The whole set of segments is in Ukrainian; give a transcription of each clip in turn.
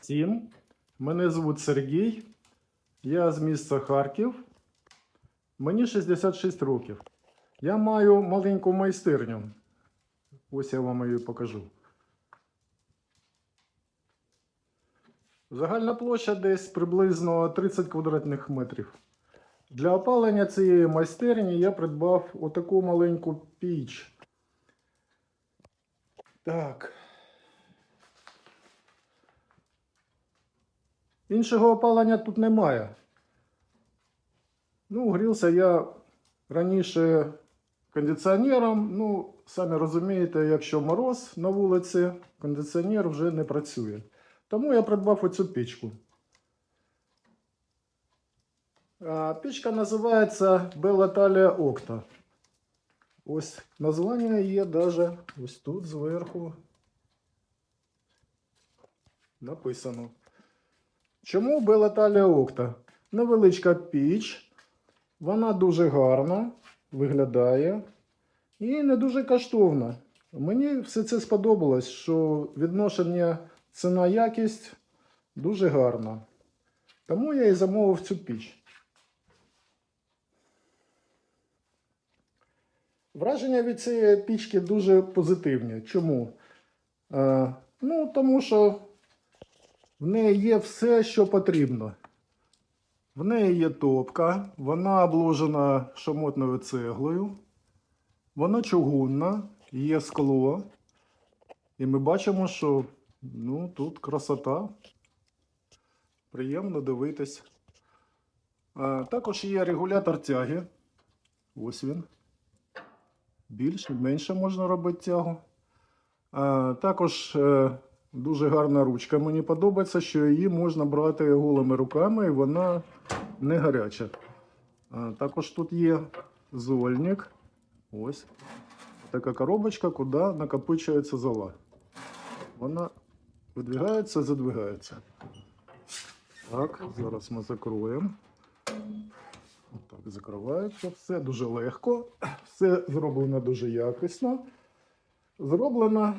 Всім. Мене звуть Сергій. Я з міста Харків. Мені 66 років. Я маю маленьку майстерню. Ось я вам її покажу. Загальна площа десь приблизно 30 квадратних метрів. Для опалення цієї майстерні я придбав отаку маленьку піч. Так. Іншого опалення тут немає. Ну, грівся я раніше кондиціонером. Ну, самі розумієте, якщо мороз на вулиці, кондиціонер вже не працює. Тому я придбав оцю пічку. Пічка називається Talia Octa. Ось названня є даже ось тут зверху. Написано. Чому Белаталія Окта? Невеличка піч, вона дуже гарно виглядає і не дуже коштовна. Мені все це сподобалось, що відношення ціна-якість дуже гарна. Тому я і замовив цю піч. Враження від цієї пічки дуже позитивні. Чому? Е, ну, тому що в неї є все, що потрібно. В неї є топка, вона обложена шамотною цеглою, вона чугунна, є скло. І ми бачимо, що ну, тут красота. Приємно дивитись. Також є регулятор тяги. Ось він. Більше, менше можна робити тягу. Також е, Дуже гарна ручка. Мені подобається, що її можна брати голими руками і вона не гаряча. Також тут є зольник. Ось така коробочка, куди накопичується зола. Вона видвигається, задвигається. Так, зараз ми закроємо. Так, закривається. Все дуже легко, все зроблено дуже якісно. Зроблена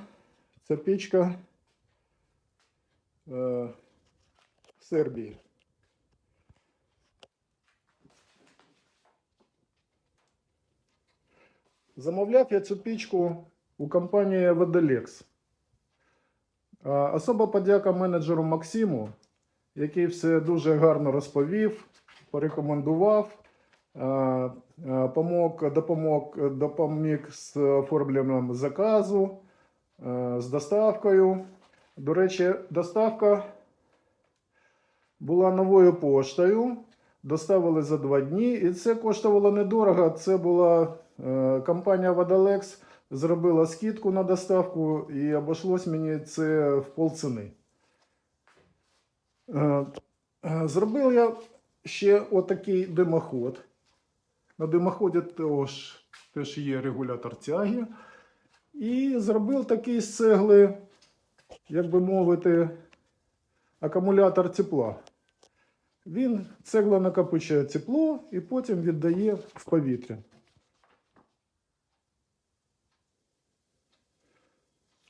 ця пічка е, в Сербії. Замовляв я цю пічку у компанії Водолекс. Особа подяка менеджеру Максиму, який все дуже гарно розповів, порекомендував, а, помог, допомог, допоміг з оформленням заказу, з доставкою. До речі, доставка була новою поштою. Доставили за два дні, і це коштувало недорого. Це була е, компанія Водолекс, зробила скидку на доставку і обійшлось мені це в полціни. Е, е, зробив я ще отакий димоход. На димоході теж, теж є регулятор тяги. І зробив такий з цегли як би мовити, акумулятор тепла. Він цегла накопичує тепло і потім віддає в повітря.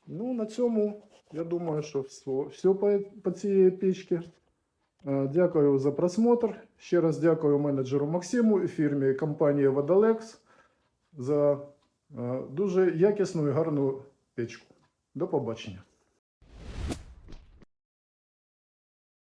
Ну, на цьому, я думаю, що все, по, по цій пічці. Е, Дякую за просмотр. Ще раз дякую менеджеру Максиму і фірмі компанії Водолекс за е, дуже якісну і гарну печку. До побачення.